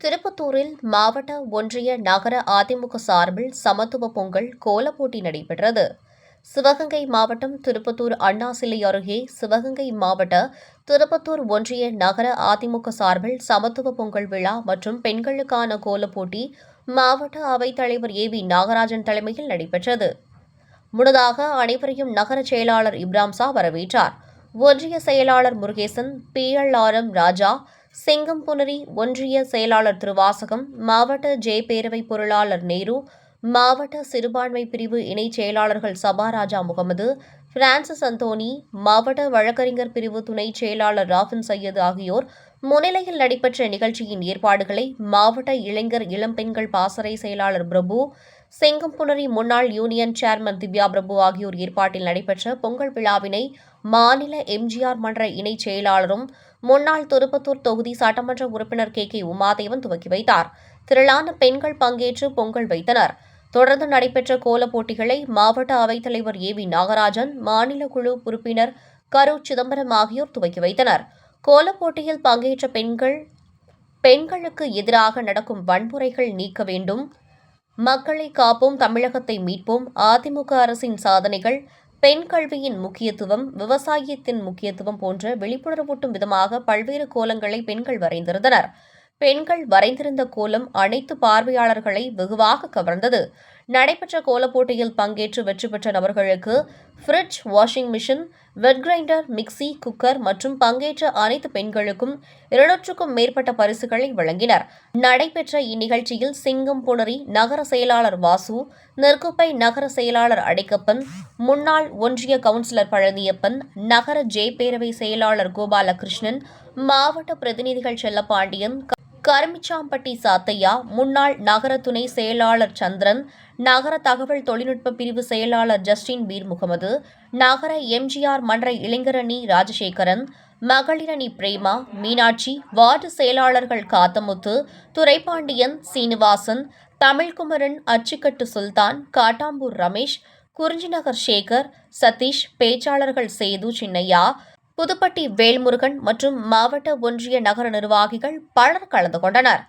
திருப்பத்தூரில் மாவட்ட ஒன்றிய நகர அதிமுக சார்பில் சமத்துவ பொங்கல் கோலப்போட்டி நடைபெற்றது. சிவகங்கை மாவட்டம் திருப்பத்தூர் அண்ணா சிலை அருகே சிவகங்கை மாவட்ட திருப்பத்தூர் ஒன்றிய நகர அதிமுக சார்பில் சமத்துவ பொங்கல் விழா மற்றும் பெண்களுக்கான கோலப்போட்டி மாவட்ட அவைத்தலைவர் ஏ வி நாகராஜன் தலைமையில் நடைபெற்றது. முன்னதாக அனைவரையும் நகர செயலாளர் இப்ராம்சா வரவேற்றார். ஒன்றிய செயலாளர் Murugesan P L R M Raja Singampunari ஒன்றிய செயலாளர் திருவாசகம் மாவட்ட ஜே. பேரவை பொருளாளர் நேரு மாவட்ட சிறுபான்மை பிரிவு இணைச் செயலாளர்கள் சபாராஜா முகமது பிரான்சிஸ் அந்தோனி மாவட்ட வழக்கறிஞர் பிரிவு துணை செயலாளர் ராஃபின் சையது ஆகியோர் முன்னிலையில் நடைபெற்ற நிகழ்ச்சியின் ஏற்பாடுகளை மாவட்ட இளைஞர் இளம்பெண்கள் பாசறை செயலாளர் பிரபு செங்கம்புணரி முன்னாள் யூனியன் சேர்மன் திவ்யா பிரபு ஆகியோர் ஏற்பாட்டில் நடைபெற்ற பொங்கல் விழாவினை மாநில எம்ஜிஆர் மன்ற இணைச் செயலாளரும் முன்னாள் திருப்பத்தூர் தொகுதி சட்டமன்ற உறுப்பினர் கே. கே. உமாதேவன் துவக்கி வைத்தார். திரளான பெண்கள் பங்கேற்று பொங்கல் வைத்தனர். தொடர்ந்து நடைபெற்ற கோலப் போட்டிகளை மாவட்ட அவைத்தலைவர் ஏ. வி. நாகராஜன் மாநில குழு உறுப்பினர் கரு. சிதம்பரம் ஆகியோர் துவக்கி வைத்தனர். கோலப் போட்டியில் பங்கேற்ற பெண்கள் பெண்களுக்கு எதிராக நடக்கும் வன்முறைகள் நீக்க வேண்டும் மக்களை காப்போம் தமிழகத்தை மீட்போம் அதிமுக அரசின் சாதனைகள் பெண் கல்வியின் முக்கியத்துவம் விவசாயத்தின் முக்கியத்துவம் போன்ற விழிப்புணர்வூட்டும் விதமாக பல்வேறு கோலங்களை பெண்கள் வரைந்திருந்தனர். பெண்கள் வரைந்திருந்த கோலம் அனைத்து பார்வையாளர்களை வெகுவாக கவர்ந்தது. நடைபெற்ற கோலப்போட்டியில் பங்கேற்று வெற்றி பெற்ற நபர்களுக்கு fridge washing machine wet grinder mixie cooker மற்றும் பங்கேற்ற அனைத்து பெண்களுக்கும் இருநூற்றுக்கும் மேற்பட்ட பரிசுகளை வழங்கினர். நடைபெற்ற இந்நிகழ்ச்சியில் சிங்கம் புணரி நகர செயலாளர் வாசு நெற்குப்பை நகர செயலாளர் அடைக்கப்பன் முன்னாள் ஒன்றிய கவுன்சிலர் பழனியப்பன் நகர ஜே பேரவை செயலாளர் கோபாலகிருஷ்ணன் மாவட்ட பிரதிநிதிகள் செல்லப்பாண்டியன் கருமிச்சாம்பட்டி சாத்தையா முன்னாள் நகர துணை செயலாளர் சந்திரன் நகர தகவல் தொழில்நுட்ப பிரிவு செயலாளர் ஜஸ்டின் பீர் முகமது நகர எம்ஜிஆர் மன்ற இளைஞரணி ராஜசேகரன் மகளிரணி பிரேமா மீனாட்சி வார்டு செயலாளர்கள் காத்தமுத்து துரைப்பாண்டியன் சீனிவாசன் தமிழ்குமரன் அச்சுக்கட்டு சுல்தான் காட்டாம்பூர் ரமேஷ் குறிஞ்சிநகர் சேகர் சதீஷ் பேச்சாளர்கள் சேது சின்னையா புதுப்பட்டி வேல்முருகன் மற்றும் மாவட்ட ஒன்றிய நகர நிர்வாகிகள் பலர் கலந்து கொண்டனர்.